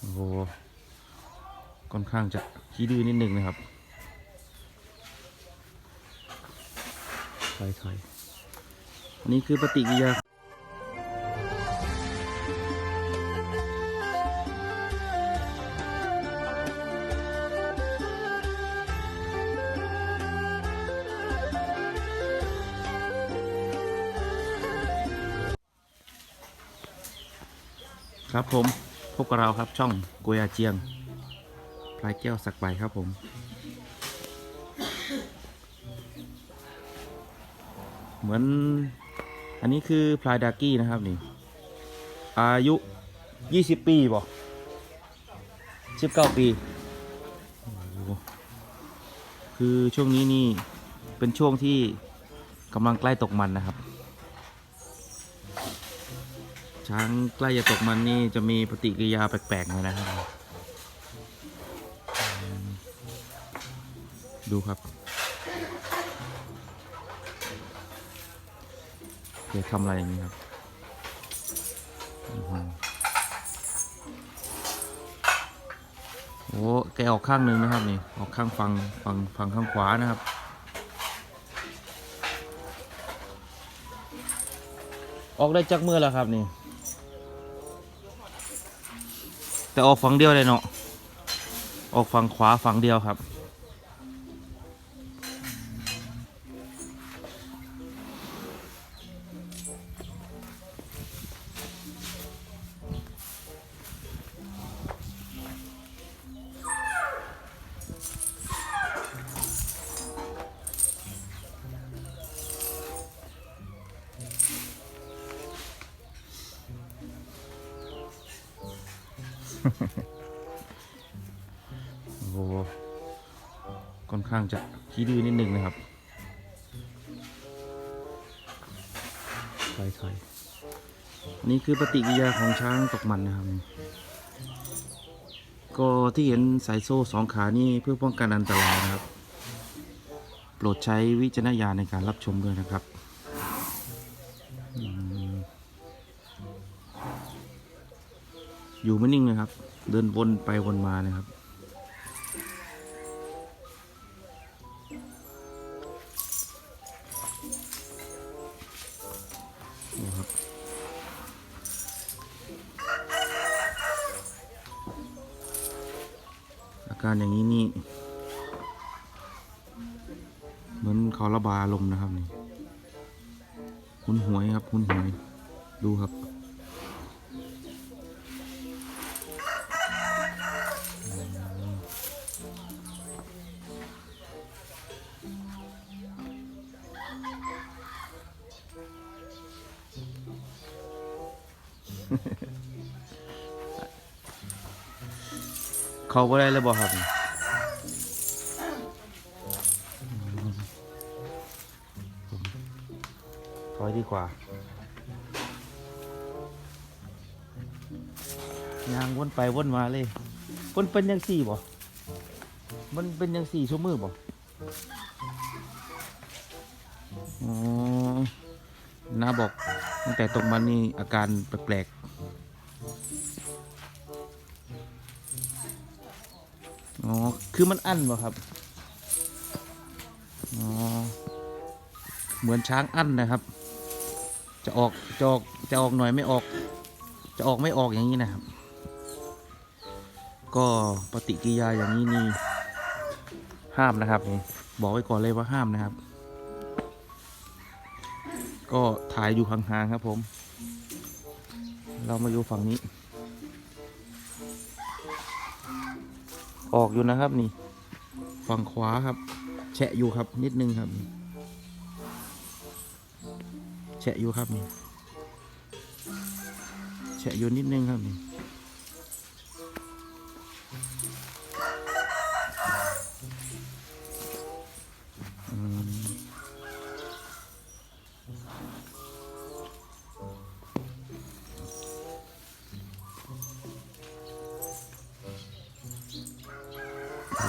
โอ้ค่อนข้างจะขี้ดื้อนิดนึงนะครับถอยถอยอันนี้คือปฏิกิริยา ครับผมพบกับเราครับช่องโกยาเจียงพลายแก้วสักใบครับผม เหมือน อันนี้คือพลายดากี้นะครับนี่ อายุ 20 ปีบ่19 ปีโอ้โหคือช่วงนี้นี่เป็นช่วงที่กำลังใกล้ตกมันนะครับ ช้างใกล้จะตกมันนี่จะมีปฏิกิริยาแปลกๆหน่อยนะครับ ดูครับแกทำอะไรอย่างนี้ครับโอ้แกออกข้างหนึ่งนะครับนี่ออกข้างฝั่งฝั่งฝั่งข้างขวานะครับออกได้จักมือแล้วครับนี่ แต่ออกฝั่งเดียวเลยเนาะออกฝั่งขวาฝั่งเดียวครับ โอ้โหค่อนข้างจะขี้ดื้อนิดนึงนะครับถอยถอยอันนี่คือปฏิกิริยาของช้างตกมันนะครับ ก็ที่เห็นสายโซ่สองขานี่เพื่อป้องกันอันตรายนะครับ โปรดใช้วิจารณญาณในการรับชมด้วยนะครับอืม อยู่ไม่นิ่งนะครับ เดินวนไปวนมานะครับ นี่ครับ อาการอย่างนี้นี่ เหมือนเขาระบายอารมณ์นะครับนี่หุนหวยครับหุนหวย ดูครับ เขาบ่ได้เลยบ่ครับถอยดีกว่า ยางวนไปวนมาเลยมันเป็นยังสี่บ่ มันเป็นยังสี่ชั่วมือบ่อ๋อน้าบอกตั้งแต่ตกมันนี่อาการแปลก คือมันอั้นบ่ครับอ๋อเหมือนช้างอั้นนะครับ จะออกจะออกจะออกหน่อยไม่ออก จะออกไม่ออกอย่างนี้นะครับ ก็ปฏิกิริยาอย่างนี้นี่ห้ามนะครับนี่บอกไว้ก่อนเลยว่าห้ามนะครับ ก็ถ่ายอยู่ห่างๆครับผม เรามาอยู่ฝั่งนี้ ออกอยู่นะครับนี่ ฝั่งขวาครับ แฉะอยู่ครับนิดนึงครับ แฉะอยู่ครับนี่แฉะอยู่นิดนึงครับนี่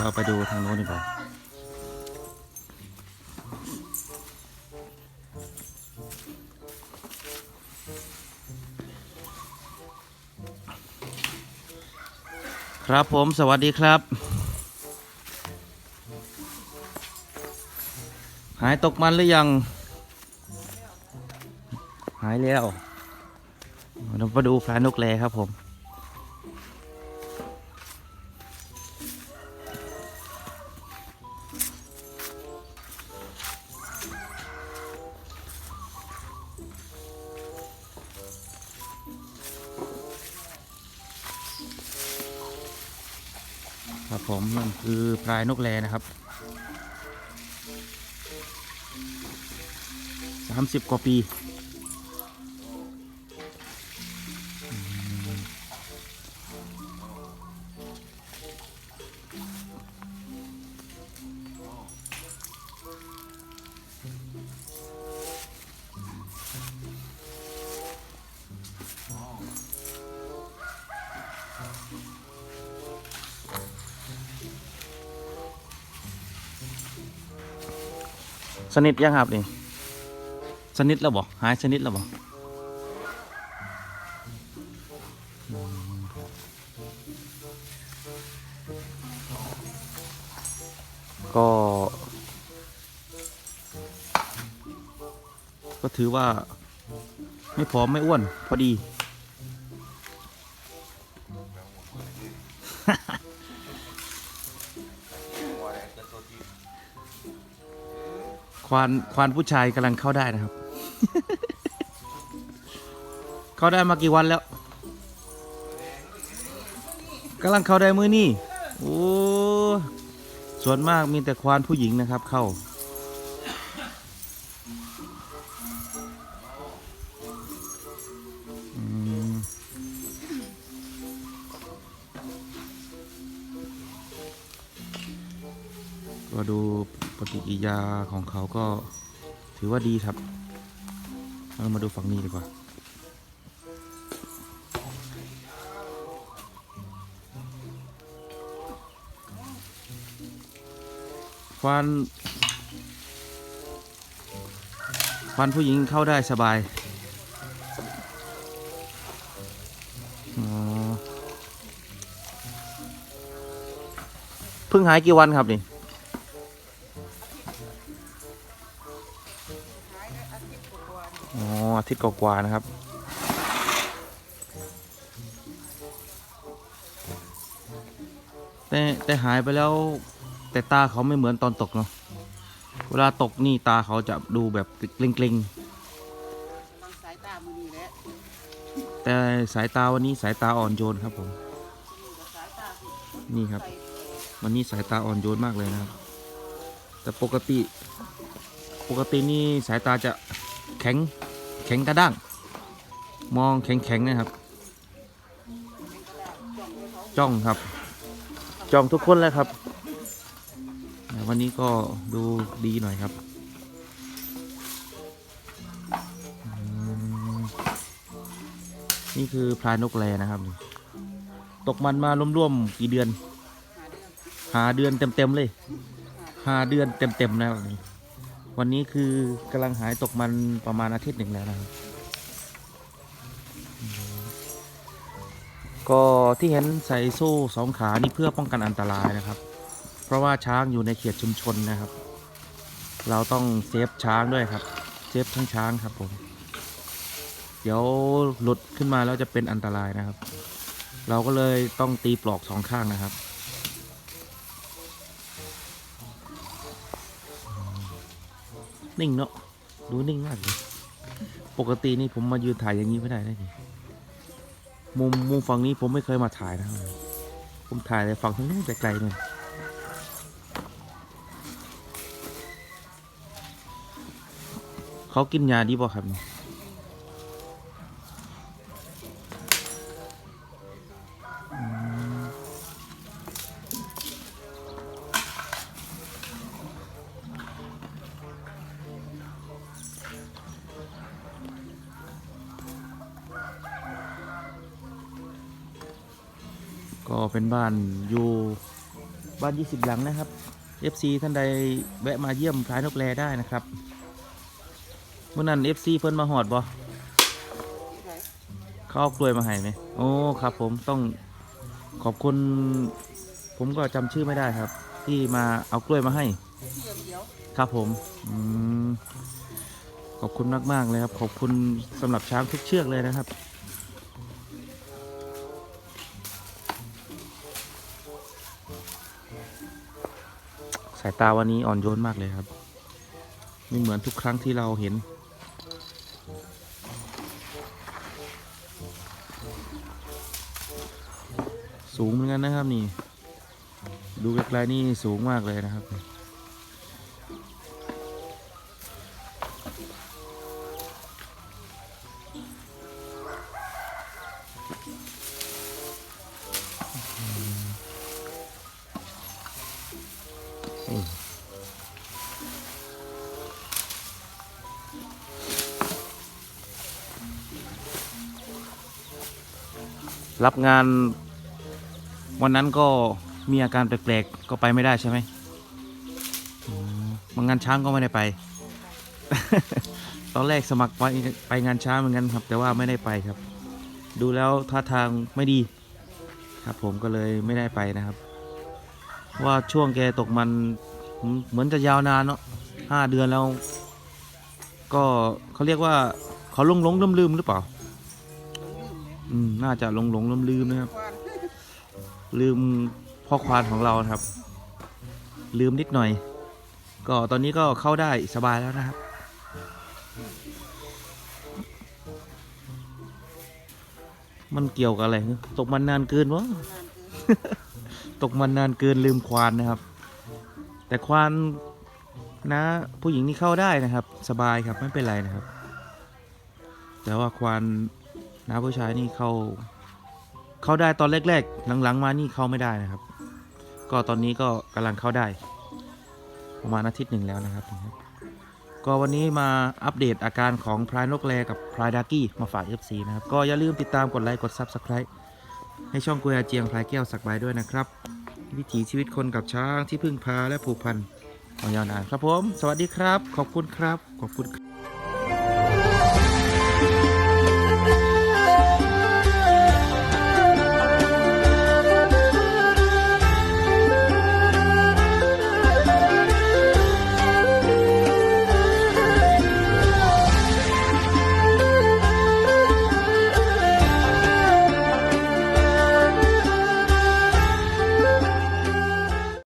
เราไปดูทางโน้นดีกว่าครับผมสวัสดีครับ หายตกมันหรือยัง หายแล้วเราไปดูพลานกแลครับผม ครับผมนั่นคือพลายนกแรนะครับสามสิบกว่าปี สนิทยังครับนี่ สนิทแล้วบ่หายสนิทแล้วบอืมก็ ก็ถือว่า ไม่ผอม ไม่อ้วน พอดี ควานควานผู้ชายกำลังเข้าได้นะครับ เข้าได้มากี่วันแล้วกำลังเข้าได้มือนี่โอ้ส่วนมากมีแต่ควานผู้หญิงนะครับ เข้า ของเขาก็ถือว่าดีครับ เรามาดูฝั่งนี้ดีกว่าควานควานผู้หญิงเข้าได้สบายเพิ่งหายกี่วันครับนี่ ทิตย์กว่าๆนะครับ แต่แต่หายไปแล้ว แต่ตาเขาไม่เหมือนตอนตกเนาะเวลาตกนี่ตาเขาจะดูแบบกร็งบางสายตามือนี่แหละแต่สายตาวันนี้สายตาอ่อนโยนครับผม นี่ครับ วันนี้สายตาอ่อนโยนมากเลยนะครับ แต่ปกติ ปกตินี่สายตาจะแข็ง ข็งกระด้าง มองแข็งๆนะครับ จ้องครับ จ้องทุกคนแล้วครับ วันนี้ก็ดูดีหน่อยครับนี่คือพลายนกแรนะครับ ตกมันมาร่วมๆกี่เดือน หาเดือนเต็มๆเลย หาเดือนเต็มๆนะวันนี้ วันนี้คือกำลังหายตกมันประมาณอาทิตย์หนึ่งแล้วนะครับก็ที่เห็นใส่โซ่สองขานี่เพื่อป้องกันอันตรายนะครับ เพราะว่าช้างอยู่ในเขตชุมชนนะครับ เราต้องเซฟช้างด้วยครับ เซฟทั้งช้างครับผม เดี๋ยวหลุดขึ้นมาแล้วจะเป็นอันตรายนะครับ เราก็เลยต้องตีปลอกสองข้างนะครับ นิ่งเนาะดูนิ่งมากเลยปกตินี่ผมมายืนถ่ายอย่างนี้ไม่ได้ได้ดิมุมมุมฝั่งนี้ผมไม่เคยมาถ่ายนะผมถ่ายแต่ฝั่งทางนู้นไกลๆเนี่ยเขากินยาดีป่ะครับเนี่ ก็เป็นบ้านอยู่บ้าน 20 หลังนะครับ FC ท่านใดแวะมาเยี่ยมพลายนกแรได้นะครับเมื่อนั้น FC เพิ่นมาหอดบ่เขาเอากล้วยมาให้ไหมโอ้ครับ ผมต้องขอบคุณ ผมก็จำชื่อไม่ได้ครับ ที่มาเอากล้วยมาให้เที่ยวเดียวครับผมอมขอบคุณมาก ๆ เลยครับ ขอบคุณสำหรับช้างทุกเชือกเลยนะครับายตาวันนี้อ่อนโยนมากเลยครับ ไม่เหมือนทุกครั้งที่เราเห็น สูงเหมือนกันนะครับนี่ ดูไกลๆนี่สูงมากเลยนะครับ รับงานวันนั้นก็มีอาการแปลกๆ ก็ไปไม่ได้ใช่ไหมมบางงานช้างก็ไม่ได้ไป ตอนแรกสมัครไปไปงานช้างเหมือนกันครับ แต่ว่าไม่ได้ไปครับ ดูแล้วท่าทางไม่ดี ครับผมก็เลยไม่ได้ไปนะครับ ว่าช่วงแกตกมันเหมือนจะยาวนานเนาะห้าเดือนแล้ว ก็เขาเรียกว่าเขาลงหลงลืมลืมหรือเปล่า อืมน่าจะลงหลงลืมลืมนะครับ ลืมพ่อควานของเราครับ ลืมนิดหน่อย ก็ตอนนี้ก็เข้าได้สบายแล้วนะครับมันเกี่ยวกับอะไรตกมันนานเกินวะ ตกมันนานเกินลืมควานนะครับ แต่ควานนะผู้หญิงนี่เข้าได้นะครับ สบายครับไม่เป็นไรนะครับ แต่ว่าควานนะผู้ชายนี่เข้าเข้าได้ตอนแรกๆ หลังๆ มานี่เข้าไม่ได้นะครับ ก็ตอนนี้ก็กำลังเข้าได้ ประมาณอาทิตย์หนึ่งแล้วนะครับ ก็วันนี้มาอัปเดตอาการของพลายนกแรกับพลายดากี้มาฝาก FC นะครับ ก็อย่าลืมติดตามกดไลค์กด Subscribe ให้ช่องกุยอาเจียงพลายแก้วสักใบด้วยนะครับ วิถีชีวิตคนกับช้างที่พึ่งพาและผูกพันมายาวนานครับผม สวัสดีครับ ขอบคุณครับ ขอบคุณครับ